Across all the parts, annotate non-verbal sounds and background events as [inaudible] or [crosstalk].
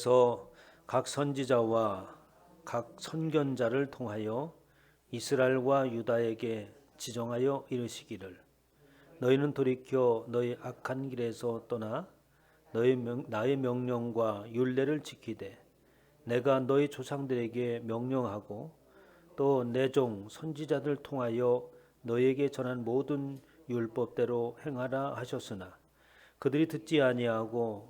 그래서 각 선지자와 각 선견자를 통하여 이스라엘과 유다에게 지정하여 이르시기를. 너희는 돌이켜 너희 악한 길에서 떠나 너희 명, 나의 명령과 율례를 지키되 내가 너희 조상들에게 명령하고 또 내 종 선지자들 통하여 너희에게 전한 모든 율법대로 행하라 하셨으나 그들이 듣지 아니하고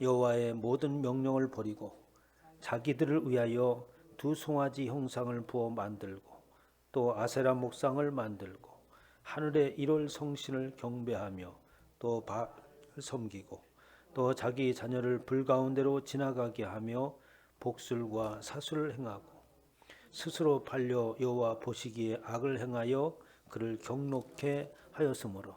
여호와의 모든 명령을 버리고 자기들을 위하여 두 송아지 형상을 부어 만들고 또 아세라 목상을 만들고 하늘의 일월 성신을 경배하며 또 바을 섬기고 또 자기 자녀를 불 가운데로 지나가게 하며 복술과 사술을 행하고 스스로 팔려 여호와 보시기에 악을 행하여 그를 경록케 하였으므로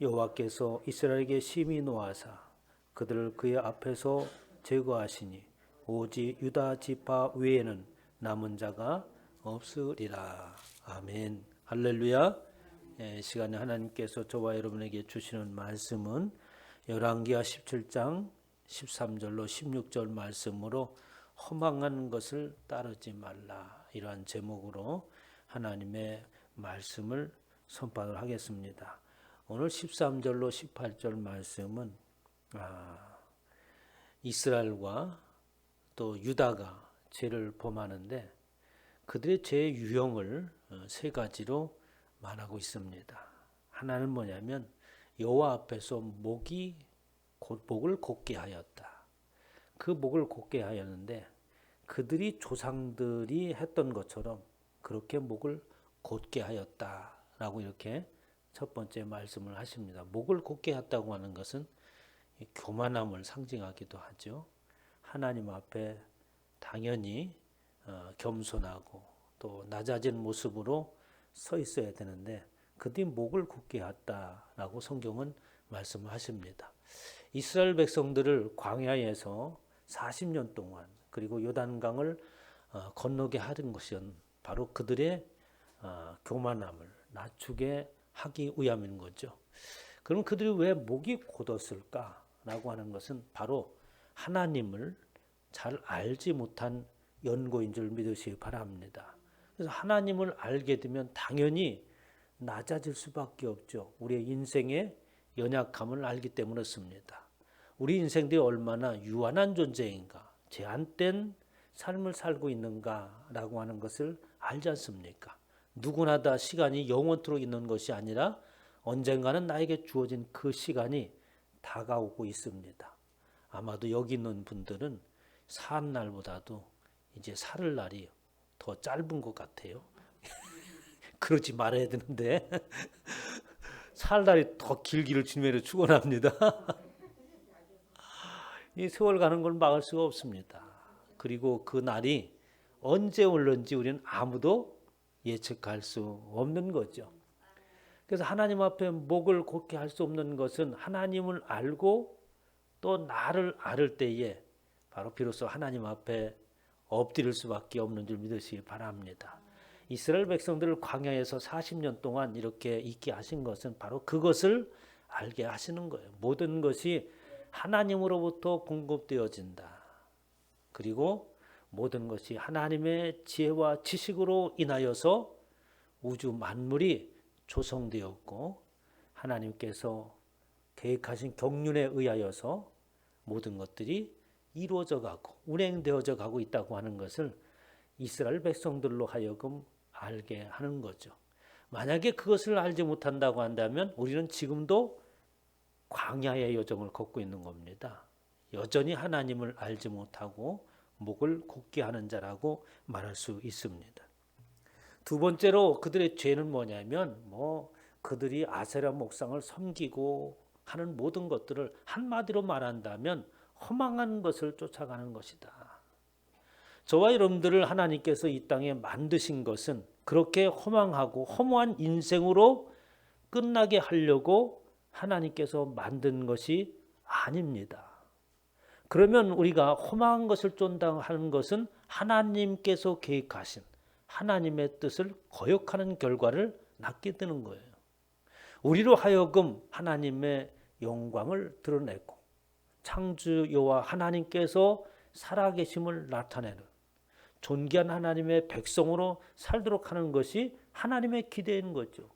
여호와께서 이스라엘에게 심히 노하사 그들을 그의 앞에서 제거하시니 오직 유다 지파 외에는 남은 자가 없으리라. 아멘. 할렐루야. 예, 시간에 하나님께서 저와 여러분에게 주시는 말씀은 열왕기하 17장 13절로 16절 말씀으로 허망한 것을 따르지 말라. 이러한 제목으로 하나님의 말씀을 선포를 하겠습니다. 오늘 13절로 18절 말씀은 아, 이스라엘과 또 유다가 죄를 범하는데 그들의 죄의 유형을 어, 세 가지로 말하고 있습니다. 하나는 뭐냐면 여호와 앞에서 목이 목을 곧게 하였다. 그 목을 곧게 하였는데 그들이 조상들이 했던 것처럼 그렇게 목을 곧게 하였다라고 이렇게 첫 번째 말씀을 하십니다. 목을 곧게 했다고 하는 것은 교만함을 상징하기도 하죠. 하나님 앞에 당연히 어, 겸손하고 또 낮아진 모습으로 서 있어야 되는데 그들이 목을 굳게 했다라고 성경은 말씀하십니다. 이스라엘 백성들을 광야에서 40년 동안 그리고 요단강을 어, 건너게 하는 것은 바로 그들의 어, 교만함을 낮추게 하기 위함인 거죠. 그럼 그들이 왜 목이 곧었을까 라고 하는 것은 바로 하나님을 잘 알지 못한 연고인 줄 믿으시기 바랍니다. 그래서 하나님을 알게 되면 당연히 낮아질 수밖에 없죠. 우리의 인생의 연약함을 알기 때문이었습니다. 우리 인생들이 얼마나 유한한 존재인가, 제한된 삶을 살고 있는가라고 하는 것을 알지 않습니까? 누구나 다 시간이 영원토록 있는 것이 아니라 언젠가는 나에게 주어진 그 시간이 다가오고 있습니다. 아마도 여기 있는 분들은 산 날보다도 이제 살을 날이 더 짧은 것 같아요. [laughs] 그러지 말아야 되는데 [laughs] 살 날이 더 길기를 주님으로 축원합니다. [laughs] 이 세월 가는 걸 막을 수가 없습니다. 그리고 그 날이 언제 올는지 우리는 아무도 예측할 수 없는 거죠. 그래서 하나님 앞에 목을 곧게 할 수 없는 것은 하나님을 알고 또 나를 알을 때에 바로 비로소 하나님 앞에 엎드릴 수밖에 없는 줄 믿으시기 바랍니다. 이스라엘 백성들을 광야에서 40년 동안 이렇게 있게 하신 것은 바로 그것을 알게 하시는 거예요. 모든 것이 하나님으로부터 공급되어진다. 그리고 모든 것이 하나님의 지혜와 지식으로 인하여서 우주 만물이 조성되었고 하나님께서 계획하신 경륜에 의하여서 모든 것들이 이루어져 가고 운행되어져 가고 있다고 하는 것을 이스라엘 백성들로 하여금 알게 하는 거죠. 만약에 그것을 알지 못한다고 한다면 우리는 지금도 광야의 여정을 걷고 있는 겁니다. 여전히 하나님을 알지 못하고 목을 굳게 하는 자라고 말할 수 있습니다. 두 번째로 그들의 죄는 뭐냐면 뭐 그들이 아세라 목상을 섬기고 하는 모든 것들을 한마디로 말한다면 허망한 것을 쫓아가는 것이다. 저와 여러분들을 하나님께서 이 땅에 만드신 것은 그렇게 허망하고 허무한 인생으로 끝나게 하려고 하나님께서 만든 것이 아닙니다. 그러면 우리가 허망한 것을 쫀당하는 것은 하나님께서 계획하신 하나님의 뜻을 거역하는 결과를 낳게 되는 거예요. 우리로 하여금 하나님의 영광을 드러내고 창조 여호와 하나님께서 살아계심을 나타내는 존귀한 하나님의 백성으로 살도록 하는 것이 하나님의 기대인 거죠.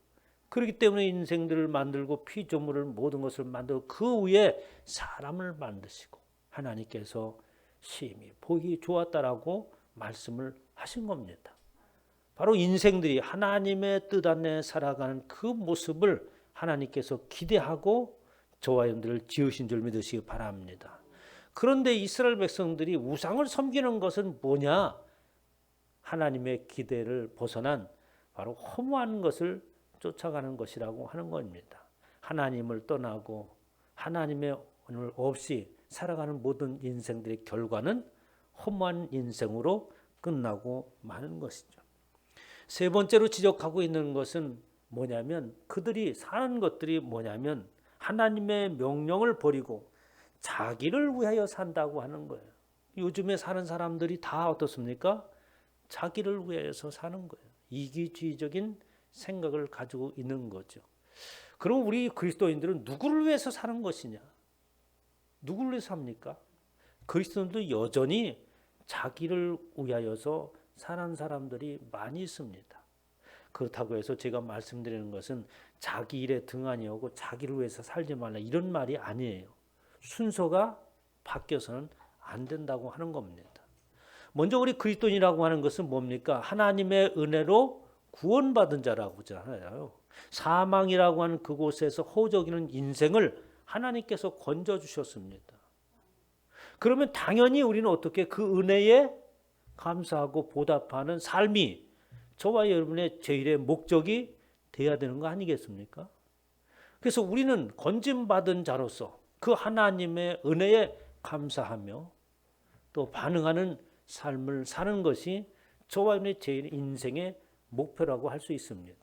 그렇기 때문에 인생들을 만들고 피조물을 모든 것을 만들고 그 위에 사람을 만드시고 하나님께서 심히 보기 좋았다라고 말씀을 하신 겁니다. 바로 인생들이 하나님의 뜻 안에 살아가는 그 모습을 하나님께서 기대하고 저와 여러분들을 지으신 줄 믿으시기 바랍니다. 그런데 이스라엘 백성들이 우상을 섬기는 것은 뭐냐? 하나님의 기대를 벗어난 바로 허무한 것을 쫓아가는 것이라고 하는 겁니다. 하나님을 떠나고 하나님의 오늘 없이 살아가는 모든 인생들의 결과는 허무한 인생으로 끝나고 마는 것이죠. 세 번째로 지적하고 있는 것은 뭐냐면 그들이 사는 것들이 뭐냐면 하나님의 명령을 버리고 자기를 위하여 산다고 하는 거예요. 요즘에 사는 사람들이 다 어떻습니까? 자기를 위해서 사는 거예요. 이기주의적인 생각을 가지고 있는 거죠. 그럼 우리 그리스도인들은 누구를 위해서 사는 것이냐? 누구를 위해서 삽니까? 그리스도인도 여전히 자기를 위하여서 사는 사람들이 많이 있습니다. 그렇다고 해서 제가 말씀드리는 것은 자기 일에 등한히 오고 자기를 위해서 살지 말라 이런 말이 아니에요. 순서가 바뀌어서는 안 된다고 하는 겁니다. 먼저 우리 그리스도인이라고 하는 것은 뭡니까? 하나님의 은혜로 구원받은 자라고 하잖아요. 사망이라고 하는 그곳에서 호적이는 인생을 하나님께서 건져 주셨습니다. 그러면 당연히 우리는 어떻게 그 은혜에 감사하고 보답하는 삶이 저와 여러분의 제일의 목적이 돼야 되는 거 아니겠습니까? 그래서 우리는 건짐받은 자로서 그 하나님의 은혜에 감사하며 또 반응하는 삶을 사는 것이 저와 여러분의 제일 인생의 목표라고 할 수 있습니다.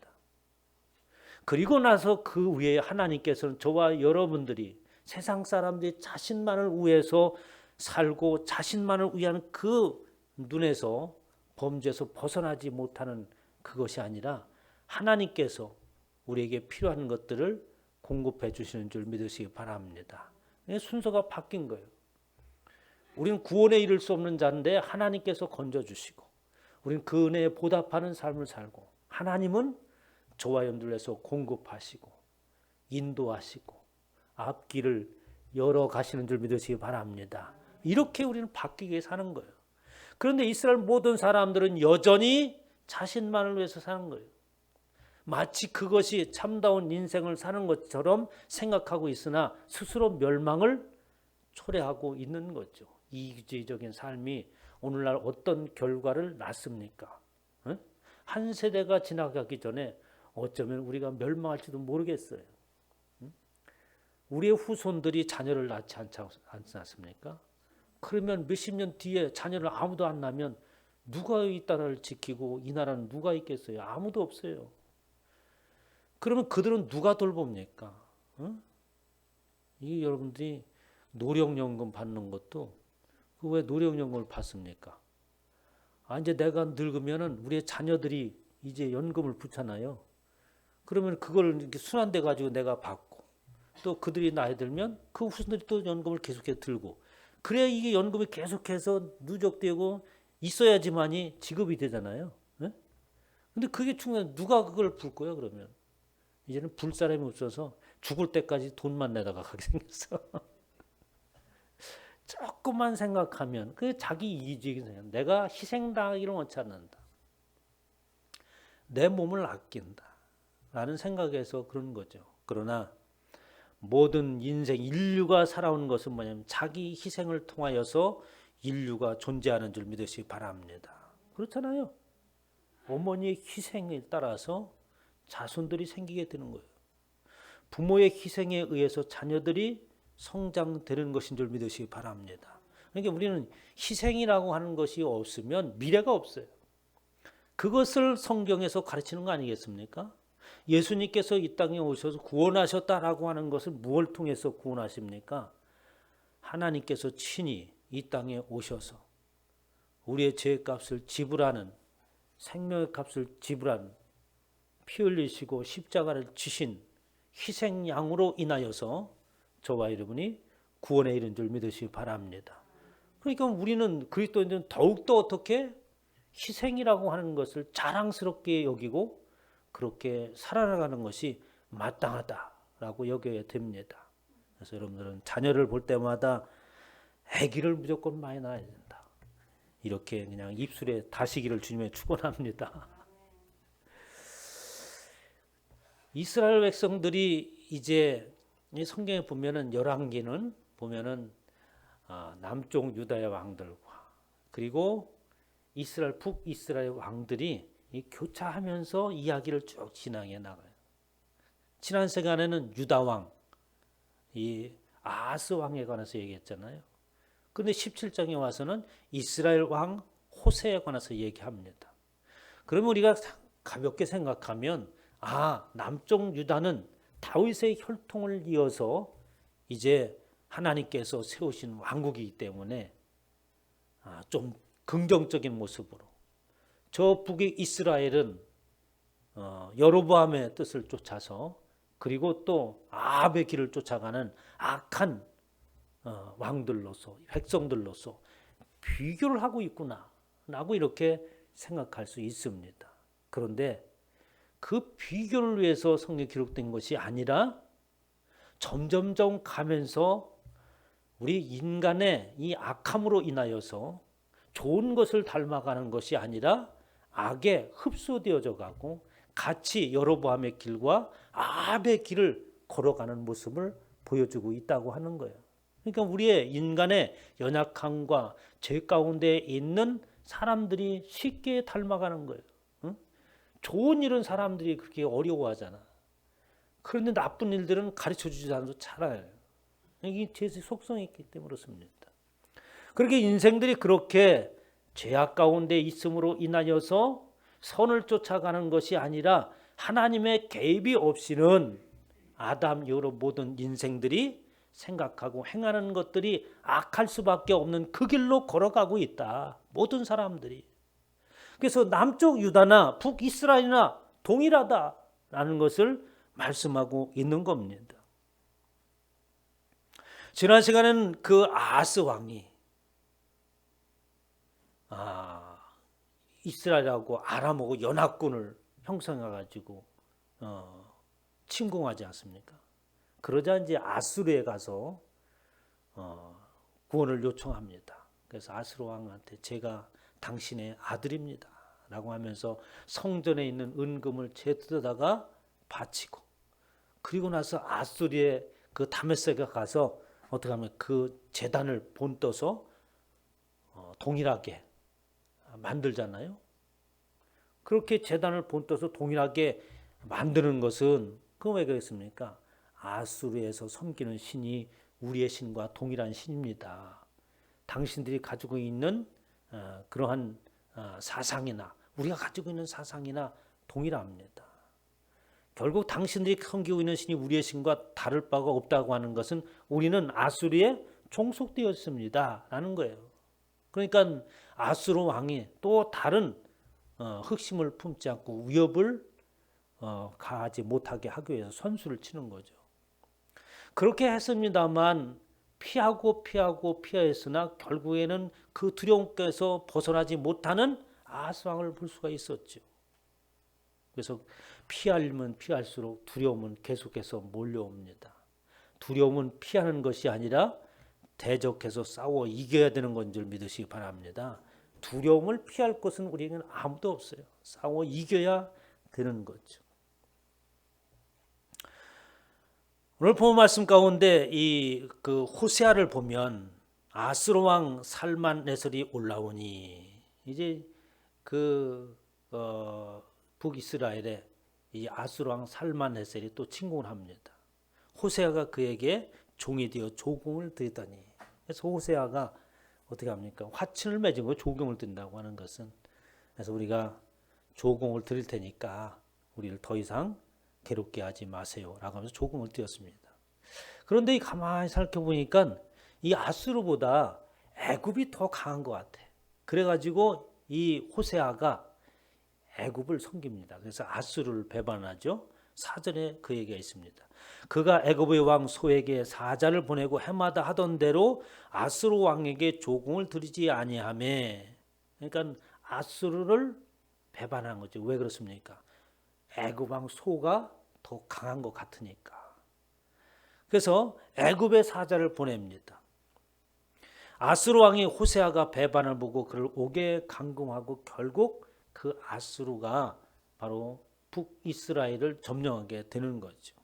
그리고 나서 그 위에 하나님께서는 저와 여러분들이 세상 사람들이 자신만을 위해서 살고 자신만을 위한 그 눈에서 범죄에서 벗어나지 못하는 그것이 아니라 하나님께서 우리에게 필요한 것들을 공급해 주시는 줄 믿으시기 바랍니다. 순서가 바뀐 거예요. 우리는 구원에 이를 수 없는 자인데 하나님께서 건져 주시고 우리는 그 은혜에 보답하는 삶을 살고 하나님은 저와 연들에서 공급하시고 인도하시고 앞길을 열어 가시는 줄 믿으시기 바랍니다. 이렇게 우리는 바뀌게 사는 거예요. 그런데 이스라엘 모든 사람들은 여전히 자신만을 위해서 사는 거예요. 마치 그것이 참다운 인생을 사는 것처럼 생각하고 있으나 스스로 멸망을 초래하고 있는 거죠. 이기적인 삶이 오늘날 어떤 결과를 낳습니까? 한 세대가 지나가기 전에 어쩌면 우리가 멸망할지도 모르겠어요. 우리의 후손들이 자녀를 낳지 않지 않습니까? 그러면 몇십 년 뒤에 자녀를 아무도 안 낳으면 누가 이 나라를 지키고 이 나라는 누가 있겠어요? 아무도 없어요. 그러면 그들은 누가 돌봅니까? 응? 이 여러분들이 노령연금 받는 것도 그 왜 노령연금을 받습니까? 아 이제 내가 늙으면은 우리의 자녀들이 이제 연금을 붙잖아요. 그러면 그걸 이렇게 순환돼 가지고 내가 받고 또 그들이 나이 들면 그 후손들이 또 연금을 계속해 들고 그래야 이게 연금이 계속해서 누적되고 있어야지만이 지급이 되잖아요. 네? 근데 그게 중요한 누가 그걸 불 거야 그러면 이제는 불 사람이 없어서 죽을 때까지 돈만 내다가 가게 생겼어. [laughs] 조금만 생각하면 그 자기 이기적인 생각. 내가 희생당하기를 원치 않는다. 내 몸을 아낀다. 라는 생각에서 그런 거죠. 그러나 모든 인생 인류가 살아온 것은 뭐냐면 자기 희생을 통하여서 인류가 존재하는 줄 믿으시기 바랍니다. 그렇잖아요. 어머니의 희생에 따라서 자손들이 생기게 되는 거예요. 부모의 희생에 의해서 자녀들이 성장되는 것인 줄 믿으시기 바랍니다. 그러니까 우리는 희생이라고 하는 것이 없으면 미래가 없어요. 그것을 성경에서 가르치는 거 아니겠습니까? 예수님께서 이 땅에 오셔서 구원하셨다라고 하는 것을 무엇을 통해서 구원하십니까? 하나님께서 친히 이 땅에 오셔서 우리의 죄값을 지불하는 생명의 값을 지불한 피 흘리시고 십자가를 지신 희생양으로 인하여서 저와 여러분이 구원에 이른 줄 믿으시기 바랍니다. 그러니까 우리는 그리스도인들은 더욱더 어떻게 희생이라고 하는 것을 자랑스럽게 여기고 그렇게 살아나가는 것이 마땅하다라고 여겨야 됩니다. 그래서 여러분들은 자녀를 볼 때마다 아기를 무조건 많이 낳아야 된다. 이렇게 그냥 입술에 다시기를 주님에 축원합니다. 이스라엘 백성들이 이제 이 성경에 보면은 열왕기는 보면은 아, 남쪽 유다의 왕들과 그리고 이스라엘 북 이스라엘 왕들이 이 교차하면서 이야기를 쭉 진행해 나가요. 지난 시간에는 유다 왕, 이 아스 왕에 관해서 얘기했잖아요. 근데 17장에 와서는 이스라엘 왕 호세에 관해서 얘기합니다. 그러면 우리가 가볍게 생각하면 아, 남쪽 유다는 다윗의 혈통을 이어서 이제 하나님께서 세우신 왕국이기 때문에 아, 좀 긍정적인 모습으로 저 북의 이스라엘은 어, 여로보암의 뜻을 쫓아서 그리고 또 아합의 길을 쫓아가는 악한 어, 왕들로서 백성들로서 비교를 하고 있구나라고 이렇게 생각할 수 있습니다. 그런데 그 비교를 위해서 성경 기록된 것이 아니라 점점점 가면서 우리 인간의 이 악함으로 인하여서 좋은 것을 닮아가는 것이 아니라 악에 흡수되어져 가고 같이 여로보암의 길과 아합의 길을 걸어가는 모습을 보여주고 있다고 하는 거예요. 그러니까 우리의 인간의 연약함과 죄 가운데 있는 사람들이 쉽게 닮아가는 거예요. 응? 좋은 일은 사람들이 그렇게 어려워하잖아. 그런데 나쁜 일들은 가르쳐 주지 않아도 잘해요. 이게 죄의 속성이 있기 때문에 그렇습니다. 그렇게 인생들이 그렇게 죄악 가운데 있음으로 인하여서 선을 쫓아가는 것이 아니라 하나님의 개입이 없이는 아담 이후로 모든 인생들이 생각하고 행하는 것들이 악할 수밖에 없는 그 길로 걸어가고 있다. 모든 사람들이. 그래서 남쪽 유다나 북이스라엘이나 동일하다라는 것을 말씀하고 있는 겁니다. 지난 시간에는 그 아스 왕이 아, 이스라엘하고 아람하고 연합군을 형성해 가지고 어, 침공하지 않습니까? 그러자 이제 아수르에 가서 어, 구원을 요청합니다. 그래서 아수르 왕한테 제가 당신의 아들입니다 라고 하면서 성전에 있는 은금을 제뜯어다가 바치고 그리고 나서 아수르의 그 다메섹에 가서 어떻게 하면 그 재단을 본떠서 어, 동일하게 만들잖아요. 그렇게 재단을 본떠서 동일하게 만드는 것은 그왜 그랬습니까? 아수르에서 섬기는 신이 우리의 신과 동일한 신입니다. 당신들이 가지고 있는 어, 그러한 어, 사상이나 우리가 가지고 있는 사상이나 동일합니다. 결국 당신들이 섬기고 있는 신이 우리의 신과 다를 바가 없다고 하는 것은 우리는 아수르에 종속되었습니다. 라는 거예요. 그러니까 아수르 왕이 또 다른 어, 흑심을 품지 않고 위협을 가하지 못하게 하기 위해서 선수를 치는 거죠. 그렇게 했습니다만 피하고 피하고 피하였으나 결국에는 그 두려움께서 벗어나지 못하는 아수왕을 볼 수가 있었죠. 그래서 피하면 피할수록 두려움은 계속해서 몰려옵니다. 두려움은 피하는 것이 아니라 대적해서 싸워 이겨야 되는 건 줄 믿으시기 바랍니다. 두려움을 피할 것은 우리에게는 아무도 없어요. 싸워 이겨야 되는 거죠. 오늘 본 말씀 가운데 이 그 호세아를 보면 아스로 왕 살만 네설이 올라오니 이제 그 어, 북이스라엘에 이 아스로 왕 살만 네설이 또 침공을 합니다. 호세아가 그에게 종이 되어 조공을 드리더니 그래서 호세아가 어떻게 합니까? 화친을 맺은 거 조공을 든다고 하는 것은 그래서 우리가 조공을 드릴 테니까 우리를 더 이상 괴롭게 하지 마세요라고 하면서 조공을 드렸습니다. 그런데 이 가만히 살펴보니까 이 아수르보다 애굽이 더 강한 것 같아. 그래가지고 이 호세아가 애굽을 섬깁니다. 그래서 아수르를 배반하죠. 사전에 그 얘기가 있습니다. 그가 애굽의 왕 소에게 사자를 보내고 해마다 하던 대로 아수르 왕에게 조공을 드리지 아니하매. 그러니까 아수르를 배반한 거죠. 왜 그렇습니까? 애굽 왕 소가 더 강한 것 같으니까. 그래서 애굽의 사자를 보냅니다. 아수르 왕이 호세아가 배반을 보고 그를 오게 강금하고 결국 그 아수르가 바로 북이스라엘을 점령하게 되는 거죠.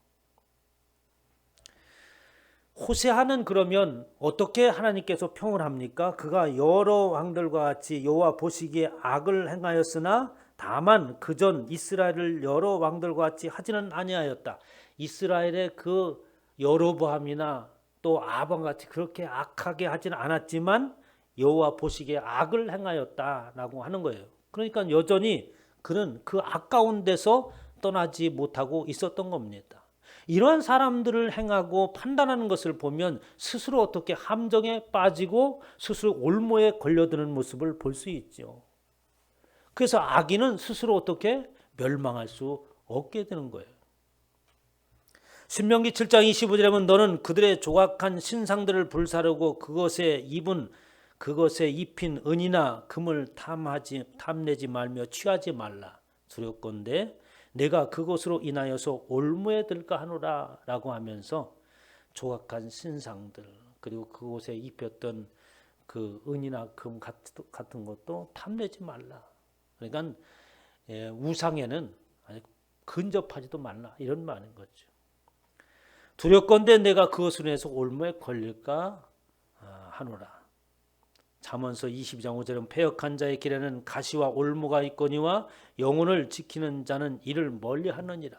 호세아는 그러면 어떻게 하나님께서 평을 합니까? 그가 여러 왕들과 같이 여호와 보시기에 악을 행하였으나 다만 그 전 이스라엘을 여러 왕들과 같이 하지는 아니하였다. 이스라엘의 그 여로보암이나 또 아방 같이 그렇게 악하게 하지는 않았지만 여호와 보시기에 악을 행하였다라고 하는 거예요. 그러니까 여전히 그는 그 아까운 데서 떠나지 못하고 있었던 겁니다. 이러한 사람들을 행하고 판단하는 것을 보면 스스로 어떻게 함정에 빠지고 스스로 올모에 걸려드는 모습을 볼 수 있죠. 그래서 악인은 스스로 어떻게 멸망할 수 없게 되는 거예요. 신명기 7장 25절에 보면 너는 그들의 조각한 신상들을 불사르고 그것에 입은 그것에 입힌 은이나 금을 탐하지 탐내지 말며 취하지 말라 두렵건대 내가 그것으로 인하여서 올무에 들까 하노라라고 하면서 조각한 신상들 그리고 그곳에 입혔던 그 은이나 금 같은 것도 탐내지 말라. 그러니까 예, 우상에는 근접하지도 말라 이런 말인 거죠. 두렵건대 내가 그것으로 해서 올무에 걸릴까 아, 하노라. 잠언서 22장 5절은 폐역한 자의 길에는 가시와 올무가 있거니와 영혼을 지키는 자는 이를 멀리하느니라.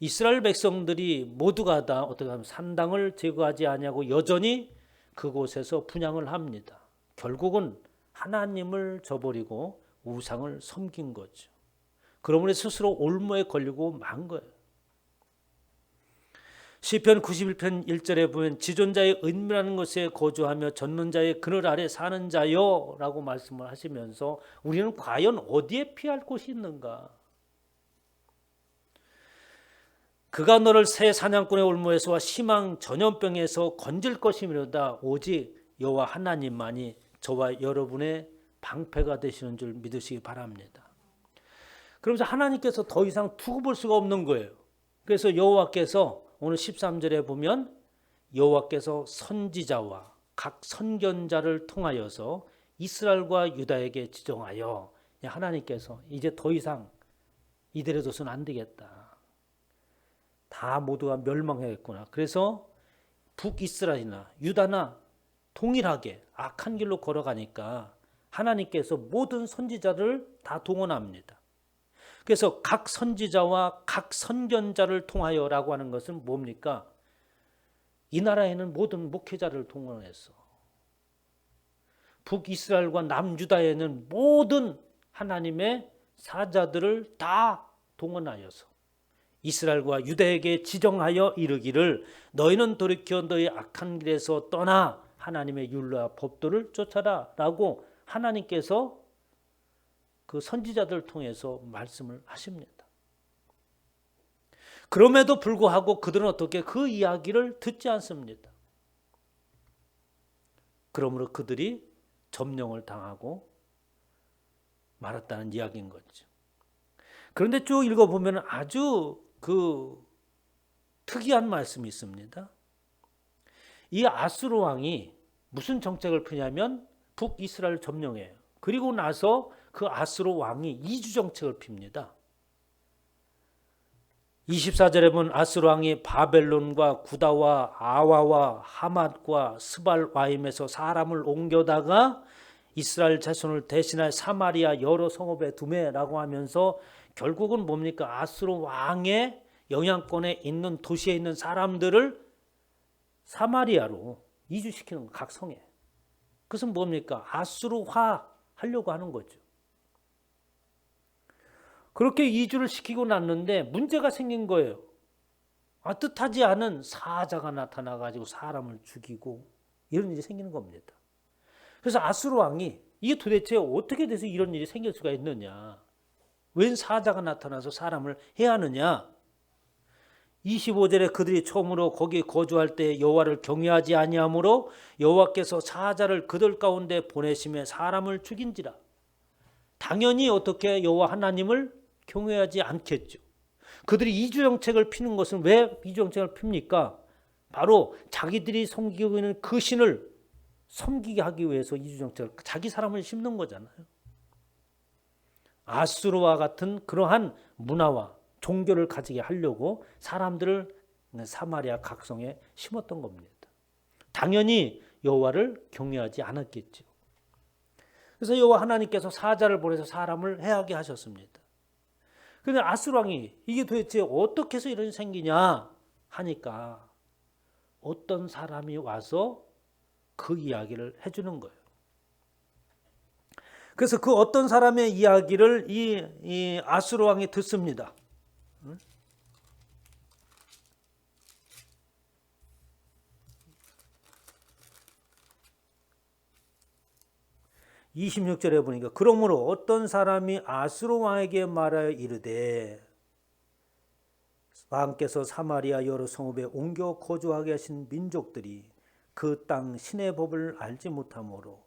이스라엘 백성들이 모두가 다 어떻게 하면 산당을 제거하지 아니하고 여전히 그곳에서 분양을 합니다. 결국은 하나님을 저버리고 우상을 섬긴 거죠. 그러므로 스스로 올무에 걸리고 만 거예요. 시편 91편 1절에 보면 지존자의 은밀한 것에 거주하며 젖는 자의 그늘 아래 사는 자요라고 말씀을 하시면서 우리는 과연 어디에 피할 곳이 있는가? 그가 너를 새 사냥꾼의 올무에서와 희망 전염병에서 건질 것이미로다 오직 여호와 하나님만이 저와 여러분의 방패가 되시는 줄 믿으시기 바랍니다. 그러면서 하나님께서 더 이상 두고 볼 수가 없는 거예요. 그래서 여호와께서 오늘 13절에 보면 여호와께서 선지자와 각 선견자를 통하여서 이스라엘과 유다에게 지정하여 하나님께서 이제 더 이상 이대로 둬서는 안 되겠다. 다 모두가 멸망해야겠구나. 그래서 북이스라엘이나 유다나 동일하게 악한 길로 걸어가니까 하나님께서 모든 선지자를 다 동원합니다. 그래서 각 선지자와 각 선견자를 통하여라고 하는 것은 뭡니까? 이 나라에는 모든 목회자를 동원해서 북이스라엘과 남유다에는 모든 하나님의 사자들을 다 동원하여서 이스라엘과 유다에게 지정하여 이르기를 너희는 돌이켜 너희 악한 길에서 떠나 하나님의 율례와 법도를 쫓아라라고 하나님께서 그 선지자들 통해서 말씀을 하십니다. 그럼에도 불구하고 그들은 어떻게 그 이야기를 듣지 않습니다. 그러므로 그들이 점령을 당하고 말았다는 이야기인 거죠. 그런데 쭉 읽어보면 아주 그 특이한 말씀이 있습니다. 이 아수르 왕이 무슨 정책을 펴냐면 북이스라엘 점령해요. 그리고 나서 그 아스로 왕이 이주 정책을 핍니다. 24절에 보면 아스로 왕이 바벨론과 구다와 아와와 하맛과 스발와임에서 사람을 옮겨다가 이스라엘 자손을 대신할 사마리아 여러 성읍에 두매라고 하면서 결국은 뭡니까 아스로 왕의 영향권에 있는 도시에 있는 사람들을 사마리아로 이주시키는 각 성에 그것은 뭡니까? 아수르화 하려고 하는 거죠. 그렇게 이주를 시키고 났는데 문제가 생긴 거예요. 아, 뜻하지 않은 사자가 나타나 가지고 사람을 죽이고 이런 일이 생기는 겁니다. 그래서 아수르 왕이 이게 도대체 어떻게 돼서 이런 일이 생길 수가 있느냐? 웬 사자가 나타나서 사람을 해야 하느냐? 25절에 그들이 처음으로 거기 거주할 때 여호와를 경외하지 아니하므로 여호와께서 사자를 그들 가운데 보내심에 사람을 죽인지라. 당연히 어떻게 여호와 하나님을 경외하지 않겠죠. 그들이 이주 정책을 피는 것은 왜 이주 정책을 핍니까? 바로 자기들이 섬기고 있는 그 신을 섬기게 하기 위해서 이주 정책을 자기 사람을 심는 거잖아요. 아수르와 같은 그러한 문화와 종교를 가지게 하려고 사람들을 사마리아 각성에 심었던 겁니다. 당연히 여호와를 경외하지 않았겠죠. 그래서 여호와 하나님께서 사자를 보내서 사람을 해하게 하셨습니다. 근데 아수르 왕이 이게 도대체 어떻게 해서 이런 생기냐 하니까 어떤 사람이 와서 그 이야기를 해주는 거예요. 그래서 그 어떤 사람의 이야기를 이, 이 아수르 왕이 듣습니다. 26절에 보니까 그러므로 어떤 사람이 아수르 왕에게 말하여 이르되 왕께서 사마리아 여러 성읍에 옮겨 거주하게 하신 민족들이 그 땅 신의 법을 알지 못하므로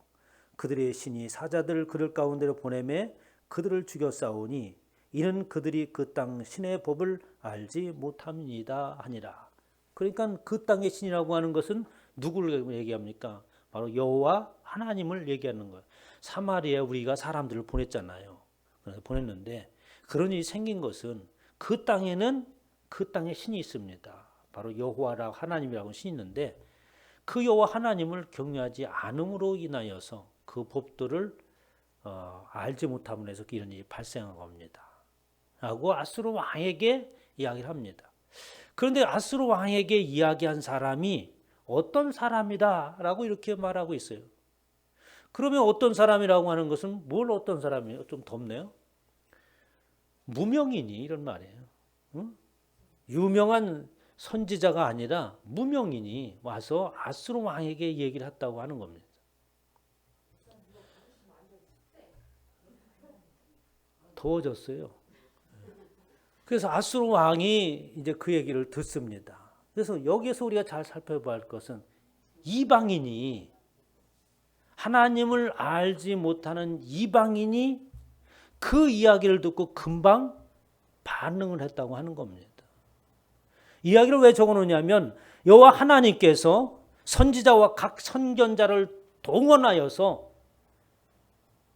그들의 신이 사자들 그들 가운데로 보내매 그들을 죽여 싸우니 이는 그들이 그 땅 신의 법을 알지 못함이다 하니라. 그러니까 그 땅의 신이라고 하는 것은 누구를 얘기합니까? 바로 여호와 하나님을 얘기하는 거예요. 사마리아에 우리가 사람들을 보냈잖아요. 그래서 보냈는데 그런 일이 생긴 것은 그 땅에는 그 땅에 신이 있습니다. 바로 여호와라 하나님이라고 신이 있는데 그 여호와 하나님을 경외하지 않음으로 인하여서 그 법도를 어, 알지 못함으로 해서 이런 일이 발생한 겁니다. 라고 아수르 왕에게 이야기를 합니다. 그런데 아수르 왕에게 이야기한 사람이 어떤 사람이다 라고 이렇게 말하고 있어요. 그러면 어떤 사람이라고 하는 것은 뭘 어떤 사람이에요? 좀 덥네요. 무명인이 이런 말이에요. 응? 유명한 선지자가 아니라 무명인이 와서 아수르 왕에게 얘기를 했다고 하는 겁니다. 더워졌어요. 그래서 아수르 왕이 이제 그 얘기를 듣습니다. 그래서 여기에서 우리가 잘 살펴봐야 할 것은 이방인이 하나님을 알지 못하는 이방인이 그 이야기를 듣고 금방 반응을 했다고 하는 겁니다. 이야기를 왜 적어놓냐면 여호와 하나님께서 선지자와 각 선견자를 동원하여서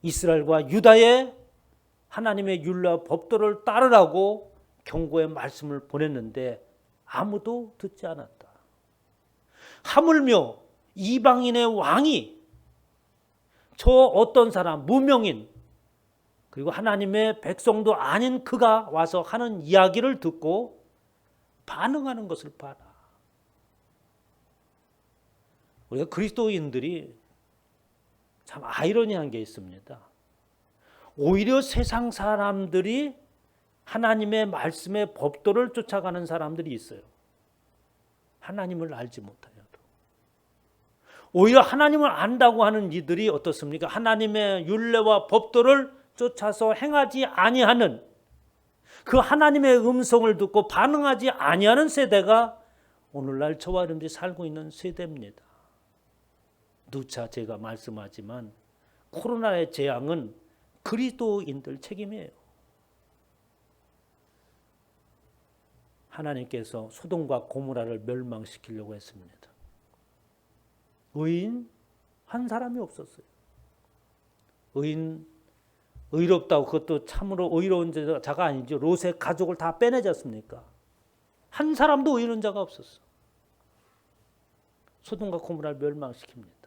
이스라엘과 유다의 하나님의 율라 법도를 따르라고 경고의 말씀을 보냈는데 아무도 듣지 않았다. 하물며 이방인의 왕이 저 어떤 사람 무명인 그리고 하나님의 백성도 아닌 그가 와서 하는 이야기를 듣고 반응하는 것을 봐라. 우리가 그리스도인들이 참 아이러니한 게 있습니다. 오히려 세상 사람들이 하나님의 말씀의 법도를 쫓아가는 사람들이 있어요. 하나님을 알지 못하여도. 오히려 하나님을 안다고 하는 이들이 어떻습니까? 하나님의 윤례와 법도를 쫓아서 행하지 아니하는 그 하나님의 음성을 듣고 반응하지 아니하는 세대가 오늘날 저와 여러분들이 살고 있는 세대입니다. 누차 제가 말씀하지만 코로나의 재앙은 그리스도인들 책임이에요. 하나님께서 소돔과 고모라를 멸망시키려고 했습니다. 의인 한 사람이 없었어요. 의인 의롭다고 그것도 참으로 의로운 자가 아니죠. 롯의 가족을 다 빼내졌습니까? 한 사람도 의로운 자가 없었어. 소돔과 고모라를 멸망시킵니다.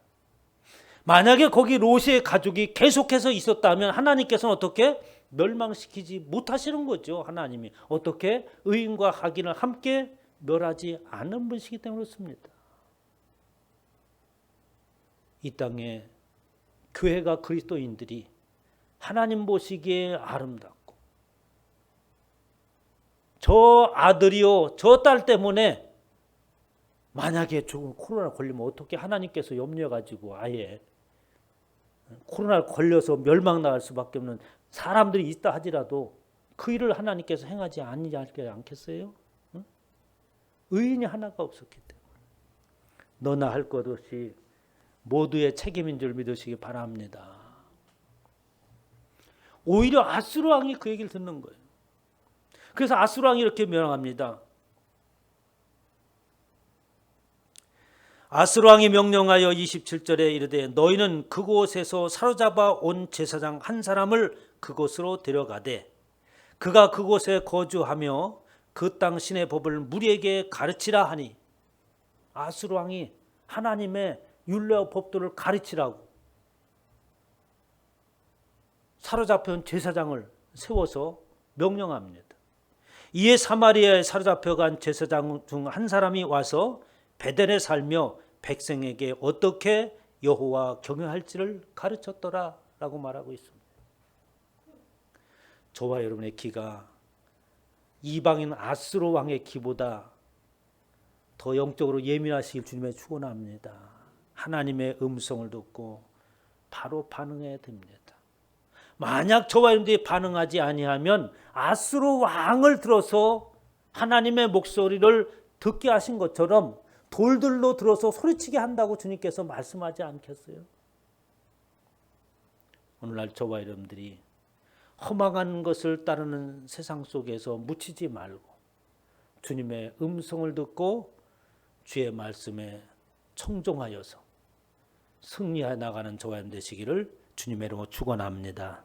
만약에 거기 롯의 가족이 계속해서 있었다면 하나님께서는 어떻게 멸망시키지 못하시는 거죠. 하나님이 어떻게 의인과 악인을 함께 멸하지 않는 분이시기 때문에 그렇습니다. 이 땅에 교회가 그리스도인들이 하나님 보시기에 아름답고 저 아들이요 저 딸 때문에 만약에 조금 코로나 걸리면 어떻게 하나님께서 염려해 가지고 아예 코로나 걸려서 멸망 나갈 수밖에 없는 사람들이 있다 하지라도 그 일을 하나님께서 행하지 아니하지 않겠어요? 응? 의인이 하나가 없었기 때문에 너나 할 것 없이 모두의 책임인 줄 믿으시기 바랍니다. 오히려 아수르 왕이 그 얘기를 듣는 거예요. 그래서 아수르 왕이 이렇게 명합니다. 아수르 왕이 명령하여 27절에 이르되 너희는 그곳에서 사로잡아 온 제사장 한 사람을 그곳으로 데려가되 그가 그곳에 거주하며 그 땅 신의 법을 무리에게 가르치라 하니 아수르 왕이 하나님의 율례와 법도를 가르치라고 사로잡혀온 제사장을 세워서 명령합니다. 이에 사마리아에 사로잡혀간 제사장 중 한 사람이 와서 베델에 살며 백성에게 어떻게 여호와 경외할지를 가르쳤더라라고 말하고 있습니다. 저와 여러분의 기가 이방인 아스로 왕의 기보다 더 영적으로 예민하시길 주님의 축원합니다. 하나님의 음성을 듣고 바로 반응해야 됩니다. 만약 저와 여러분들이 반응하지 아니하면 아스로 왕을 들어서 하나님의 목소리를 듣게 하신 것처럼 돌들로 들어서 소리치게 한다고 주님께서 말씀하지 않겠어요? 오늘날 저와 여러분들이 허망한 것을 따르는 세상 속에서 묻히지 말고 주님의 음성을 듣고 주의 말씀에 청종하여서 승리해 나가는 저와 되시기를 주님의 이름으로 축원합니다.